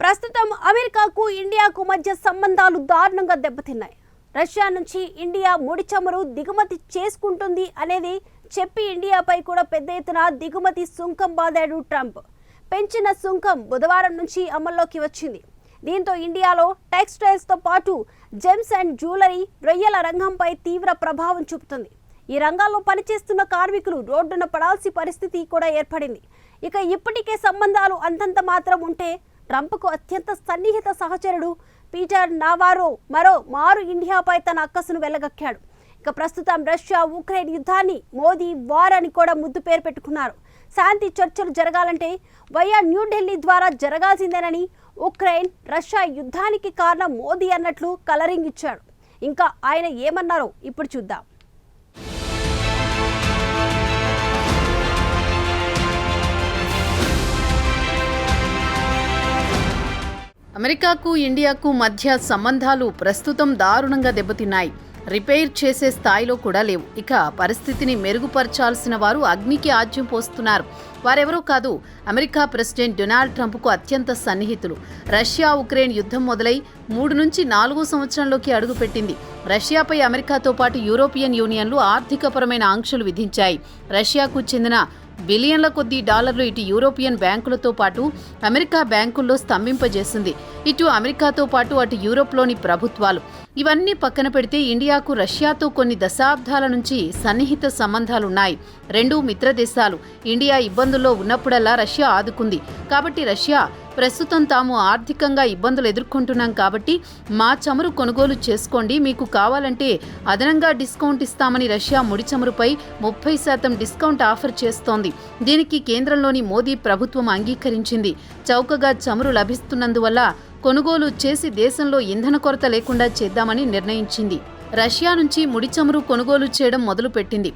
ప్రస్తుతం అమెరికాకు ఇండియాకు మధ్య సంబంధాలు దారుణంగా దెబ్బతిన్నాయి. రష్యా నుంచి ఇండియా ముడి చమురు దిగుమతి చేసుకుంటుంది అనేది చెప్పి ఇండియాపై కూడా పెద్ద ఎత్తున దిగుమతి సుంకం బాదాడు ట్రంప్. పెంచిన సుంకం బుధవారం నుంచి అమల్లోకి వచ్చింది. దీంతో ఇండియాలో టెక్స్టైల్స్తో పాటు జెమ్స్ అండ్ జ్యువెలరీ రొయ్యల రంగంపై తీవ్ర ప్రభావం చూపుతుంది. ఈ రంగాల్లో పనిచేస్తున్న కార్మికులు రోడ్డున పడాల్సి పరిస్థితి కూడా ఏర్పడింది. ఇక ఇప్పటికే సంబంధాలు అంతంత మాత్రం ఉంటే ట్రంప్కు అత్యంత సన్నిహిత సహచరుడు పీటర్ నావారో మరో మారు ఇండియాపై తన అక్కసును వెళ్ళగక్కాడు ఇక ప్రస్తుతం రష్యా ఉక్రెయిన్ యుద్ధాన్ని మోదీ వార్ అని కూడా ముద్దు పేరు పెట్టుకున్నారు. శాంతి చర్చలు జరగాలంటే వయా న్యూఢిల్లీ ద్వారా జరగాల్సిందేనని ఉక్రెయిన్ రష్యా యుద్ధానికి కారణం మోదీ అన్నట్లు కలరింగ్ ఇచ్చాడు ఇంకా ఆయన ఏమన్నారో ఇప్పుడు చూద్దాం. అమెరికాకు ఇండియాకు మధ్య సంబంధాలు ప్రస్తుతం దారుణంగా దెబ్బతిన్నాయి. రిపేర్ చేసే స్థాయిలో కూడా లేవు. ఇక పరిస్థితిని మెరుగుపరచాల్సిన వారు అగ్నికి ఆజ్యం పోస్తున్నారు. వారెవరో కాదు అమెరికా ప్రెసిడెంట్ డొనాల్డ్ ట్రంప్కు అత్యంత సన్నిహితులు. రష్యా ఉక్రెయిన్ యుద్ధం మొదలై మూడు నుంచి నాలుగో సంవత్సరంలోకి అడుగుపెట్టింది. రష్యాపై అమెరికాతో పాటు యూరోపియన్ యూనియన్లు ఆర్థికపరమైన ఆంక్షలు విధించాయి. రష్యాకు చెందిన బిలియన్ల కొద్దీ డాలర్లు ఇటు యూరోపియన్ బ్యాంకులతో పాటు అమెరికా బ్యాంకుల్లో స్తంభింపజేసింది. ఇటు అమెరికాతో పాటు అటు యూరోప్లోని ప్రభుత్వాలు. ఇవన్నీ పక్కన పెడితే ఇండియాకు రష్యాతో కొన్ని దశాబ్దాల నుంచి సన్నిహిత సంబంధాలున్నాయి. రెండు మిత్రదేశాలు. ఇండియా ఇబ్బందుల్లో ఉన్నప్పుడల్లా రష్యా ఆదుకుంది. కాబట్టి రష్యా ప్రస్తుతం తాము ఆర్థికంగా ఇబ్బందులు ఎదుర్కొంటున్నాం కాబట్టి మా చమురు కొనుగోలు చేసుకోండి. మీకు కావాలంటే అదనంగా డిస్కౌంట్ ఇస్తామని రష్యా ముడి చమురుపై ముప్పై శాతం డిస్కౌంట్ ఆఫర్ చేస్తోంది. దీనికి కేంద్రంలోని మోదీ ప్రభుత్వం అంగీకరించింది. చౌకగా చమురు లభిస్తున్నందువల్ల కొనుగోలు చేసి దేశంలో ఇంధన కొరత లేకుండా చేద్దామని నిర్ణయించింది. రష్యా నుంచి ముడి చమురు కొనుగోలు చేయడం మొదలుపెట్టింది.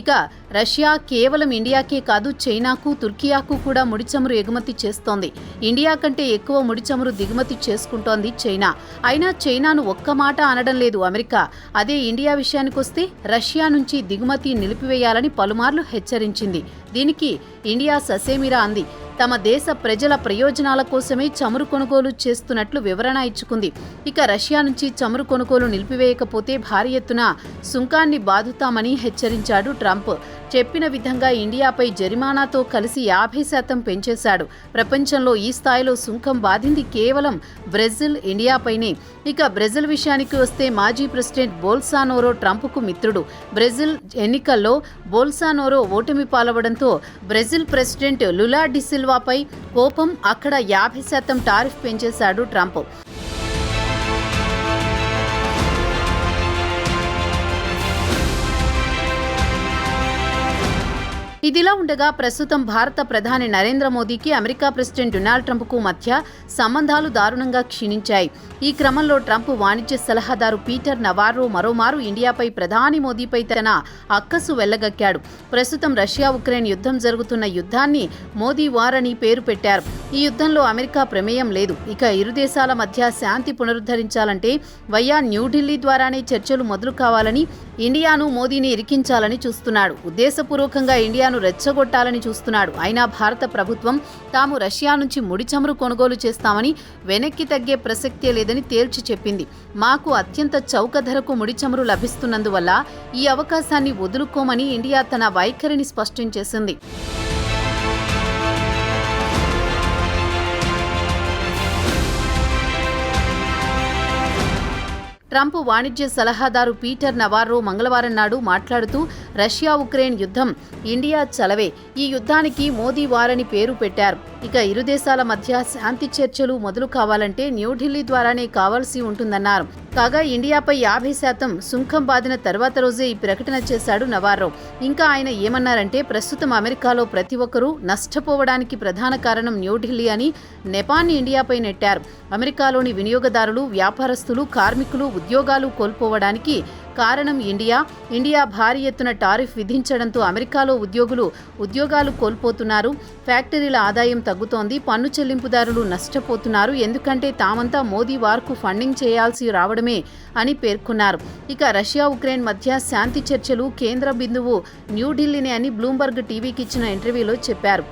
ఇక రష్యా కేవలం ఇండియాకే కాదు చైనాకు తుర్కియాకు కూడా ముడి చమురు ఎగుమతి చేస్తోంది. ఇండియా కంటే ఎక్కువ ముడిచమురు దిగుమతి చేసుకుంటోంది చైనా. అయినా చైనాను ఒక్క మాట అనడం లేదు అమెరికా. అదే ఇండియా విషయానికొస్తే రష్యా నుంచి దిగుమతి నిలిపివేయాలని పలుమార్లు హెచ్చరించింది. దీనికి ఇండియా ససేమిరా అంది. తమ దేశ ప్రజల ప్రయోజనాల కోసమే చమురు కొనుగోలు చేస్తున్నట్లు వివరణ ఇచ్చుకుంది. ఇక రష్యా నుంచి చమురు కొనుగోలు నిలిపివేయకపోతే భారీ ఎత్తున సుంకాన్ని బాదుతామని హెచ్చరించాడు ట్రంప్. చెప్పిన విధంగా ఇండియాపై జరిమానాతో కలిసి యాభై శాతం పెంచేశాడు. ప్రపంచంలో ఈ స్థాయిలో సుంకం బాధింది కేవలం బ్రెజిల్ ఇండియాపైనే. ఇక బ్రెజిల్ విషయానికి వస్తే మాజీ ప్రెసిడెంట్ బోల్సానోరో ట్రంప్కు మిత్రుడు. బ్రెజిల్ ఎన్నికల్లో బోల్సానోరో ఓటమి పాలవడంతో బ్రెజిల్ ప్రెసిడెంట్ లులా డిసిల్వాపై కోపం అక్కడ యాభై శాతం టారిఫ్ పెంచేశాడు ట్రంప్. ఇదిలా ఉండగా ప్రస్తుతం భారత ప్రధాని నరేంద్ర మోదీకి అమెరికా ప్రెసిడెంట్ డొనాల్డ్ ట్రంప్కు మధ్య సంబంధాలు దారుణంగా క్షీణించాయి. ఈ క్రమంలో ట్రంప్ వాణిజ్య సలహాదారు పీటర్ నవారో మరోమారు ఇండియాపై ప్రధాని మోదీపై తన అక్కసు వెళ్ళగక్కాడు ప్రస్తుతం రష్యా ఉక్రెయిన్ యుద్ధం జరుగుతున్న యుద్ధాన్ని మోదీ వార్ అని పేరు పెట్టారు. ఈ యుద్ధంలో అమెరికా ప్రమేయం లేదు. ఇక ఇరు దేశాల మధ్య శాంతి పునరుద్ధరించాలంటే వయ్యా న్యూఢిల్లీ ద్వారానే చర్చలు మొదలు కావాలని ఇండియాను మోదీని ఇరికించాలని చూస్తున్నాడు. ఉద్దేశపూర్వకంగా ఇండియాను రెచ్చగొట్టాలని చూస్తున్నాడు. అయినా భారత ప్రభుత్వం తాము రష్యా నుంచి ముడి చమురు కొనుగోలు చేస్తామని వెనక్కి తగ్గే ప్రసక్తే లేదని తేల్చి చెప్పింది. మాకు అత్యంత చౌక ధరకు ముడి చమురు లభిస్తున్నందువల్ల ఈ అవకాశాన్ని వదులుకోమని ఇండియా తన వైఖరిని స్పష్టం చేసింది. ట్రంప్ వాణిజ్య సలహాదారు పీటర్ నవారో మంగళవారం నాడు మాట్లాడుతూ రష్యా ఉక్రెయిన్ యుద్ధం ఇండియా చలవే. ఈ యుద్ధానికి మోదీ వారని పేరు పెట్టారు. ఇక ఇరు దేశాల మధ్య శాంతి చర్చలు మొదలు కావాలంటే న్యూఢిల్లీ ద్వారానే కావాల్సి ఉంటుందన్నారు. కాగా ఇండియాపై యాభై శాతం సుంకం బాదిన తర్వాత రోజే ఈ ప్రకటన చేశాడు నవారో. ఇంకా ఆయన ఏమన్నారంటే ప్రస్తుతం అమెరికాలో ప్రతి ఒక్కరూ నష్టపోవడానికి ప్రధాన కారణం న్యూఢిల్లీ అని నెపాన్ని ఇండియాపై నెట్టారు. అమెరికాలోని వినియోగదారులు వ్యాపారస్తులు కార్మికులు ఉద్యోగాలు కోల్పోవడానికి కారణం ఇండియా. ఇండియా భారీ ఎత్తున టారిఫ్ విధించడంతో అమెరికాలో ఉద్యోగులు ఉద్యోగాలు కోల్పోతున్నారు. ఫ్యాక్టరీల ఆదాయం తగ్గుతోంది. పన్ను చెల్లింపుదారులు నష్టపోతున్నారు. ఎందుకంటే తామంతా మోదీ వార్కు ఫండింగ్ చేయాల్సి రావడమే అని పేర్కొన్నారు. ఇక రష్యా ఉక్రెయిన్ మధ్య శాంతి చర్చలు కేంద్ర బిందువు న్యూఢిల్లీనే అని బ్లూంబర్గ్ టీవీకి ఇచ్చిన ఇంటర్వ్యూలో చెప్పారు.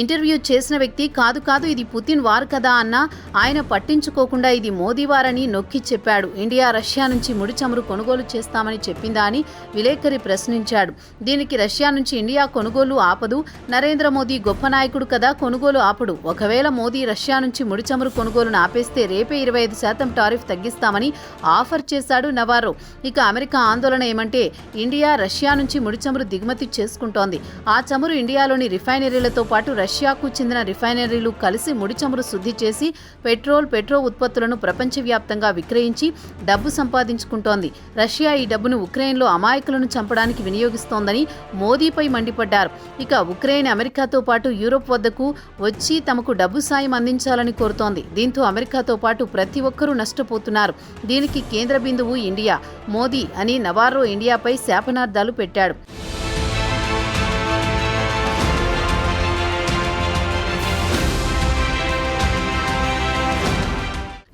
ఇంటర్వ్యూ చేసిన వ్యక్తి కాదు కాదు ఇది పుతిన్ వార్ కదా అన్న ఆయన పట్టించుకోకుండా ఇది మోదీ వారని నొక్కి చెప్పాడు. ఇండియా రష్యా నుంచి ముడి చమురు కొనుగోలు చేస్తామని చెప్పిందా అని విలేకరి ప్రశ్నించాడు. దీనికి రష్యా నుంచి ఇండియా కొనుగోలు ఆపదు. నరేంద్ర మోదీ గొప్ప నాయకుడు కదా కొనుగోలు ఆపడు. ఒకవేళ మోదీ రష్యా నుంచి ముడి చమురు కొనుగోలును ఆపేస్తే రేపే ఇరవై ఐదు శాతం టారిఫ్ తగ్గిస్తామని ఆఫర్ చేశాడు నవారో. ఇక అమెరికా ఆందోళన ఏమంటే ఇండియా రష్యా నుంచి ముడి చమురు దిగుమతి చేసుకుంటోంది. ఆ చమురు ఇండియాలోని రిఫైనరీలతో పాటు రష్యాకు చెందిన రిఫైనరీలు కలిసి ముడిచమురు శుద్ధి చేసి పెట్రోల్ పెట్రో ఉత్పత్తులను ప్రపంచవ్యాప్తంగా విక్రయించి డబ్బు సంపాదించుకుంటోంది. రష్యా ఈ డబ్బును ఉక్రెయిన్లో అమాయకులను చంపడానికి వినియోగిస్తోందని మోదీపై మండిపడ్డారు. ఇక ఉక్రెయిన్ అమెరికాతో పాటు యూరోప్ వద్దకు వచ్చి తమకు డబ్బు సాయం అందించాలని కోరుతోంది. దీంతో అమెరికాతో పాటు ప్రతి ఒక్కరూ నష్టపోతున్నారు. దీనికి కేంద్ర బిందువు ఇండియా. మోదీ అని నవారో ఇండియాపై శాపనార్థాలు పెట్టాడు.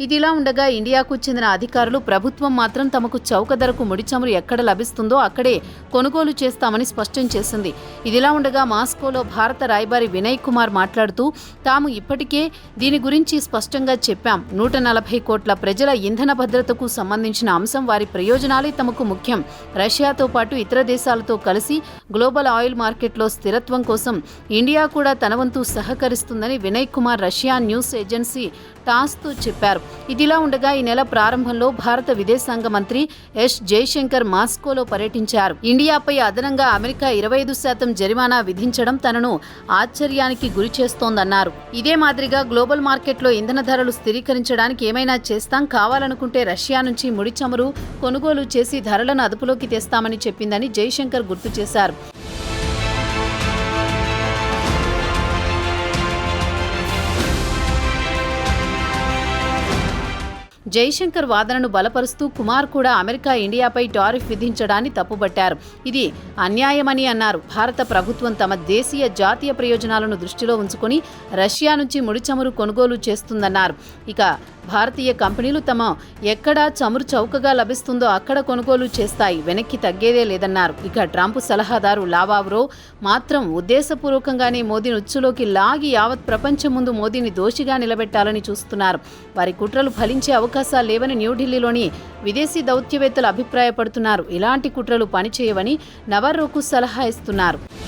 ఇదిలా ఉండగా ఇండియాకు చెందిన అధికారులు ప్రభుత్వం మాత్రం తమకు చౌక ధరకు ముడిచమురు ఎక్కడ లభిస్తుందో అక్కడే కొనుగోలు చేస్తామని స్పష్టం చేసింది. ఇదిలా ఉండగా మాస్కోలో భారత రాయబారి వినయ్ కుమార్ మాట్లాడుతూ తాము ఇప్పటికే దీని గురించి స్పష్టంగా చెప్పాం. నూట నలభై కోట్ల ప్రజల ఇంధన భద్రతకు సంబంధించిన అంశం వారి ప్రయోజనాలే తమకు ముఖ్యం. రష్యాతో పాటు ఇతర దేశాలతో కలిసి గ్లోబల్ ఆయిల్ మార్కెట్లో స్థిరత్వం కోసం ఇండియా కూడా తన వంతు సహకరిస్తుందని Vinay Kumar Russia news agency టాస్తో చెప్పారు. ఇదిలా ఉండగా ఈ నెల ప్రారంభంలో భారత విదేశాంగ మంత్రి ఎస్ జైశంకర్ మాస్కోలో పర్యటించారు. ఇండియాపై అదనంగా అమెరికా ఇరవై ఐదు శాతం జరిమానా విధించడం తనను ఆశ్చర్యానికి గురి చేస్తోందన్నారు. ఇదే మాదిరిగా గ్లోబల్ మార్కెట్లో ఇంధన ధరలు స్థిరీకరించడానికి ఏమైనా చేస్తాం కావాలనుకుంటే రష్యా నుంచి ముడి చమురు కొనుగోలు చేసి ధరలను అదుపులోకి తెస్తామని చెప్పిందని జైశంకర్ గుర్తు చేశారు. జైశంకర్ వాదనను బలపరుస్తూ కుమార్ కూడా అమెరికా ఇండియాపై టారిఫ్ విధించడాన్ని తప్పుబట్టారు. ఇది అన్యాయమని అన్నారు. భారత ప్రభుత్వం తమ దేశీయ జాతీయ ప్రయోజనాలను దృష్టిలో ఉంచుకొని రష్యా నుంచి ముడిచమురు కొనుగోలు చేస్తుందన్నారు. ఇక భారతీయ కంపెనీలు తమ ఎక్కడ చమురు చౌకగా లభిస్తుందో అక్కడ కొనుగోలు చేస్తాయి. వెనక్కి తగ్గేదే లేదన్నారు. ఇక ట్రంప్ సలహాదారు లావావ్రో మాత్రం ఉద్దేశపూర్వకంగానే మోదీని ఉచ్చులోకి లాగి యావత్ ప్రపంచం ముందు మోదీని దోషిగా నిలబెట్టాలని చూస్తున్నారు. వారి కుట్రలు ఫలించే అవకాశాలు లేవని న్యూఢిల్లీలోని విదేశీ దౌత్యవేత్తలు అభిప్రాయపడుతున్నారు. ఇలాంటి కుట్రలు పనిచేయవని నవర్రోకు సలహా ఇస్తున్నారు.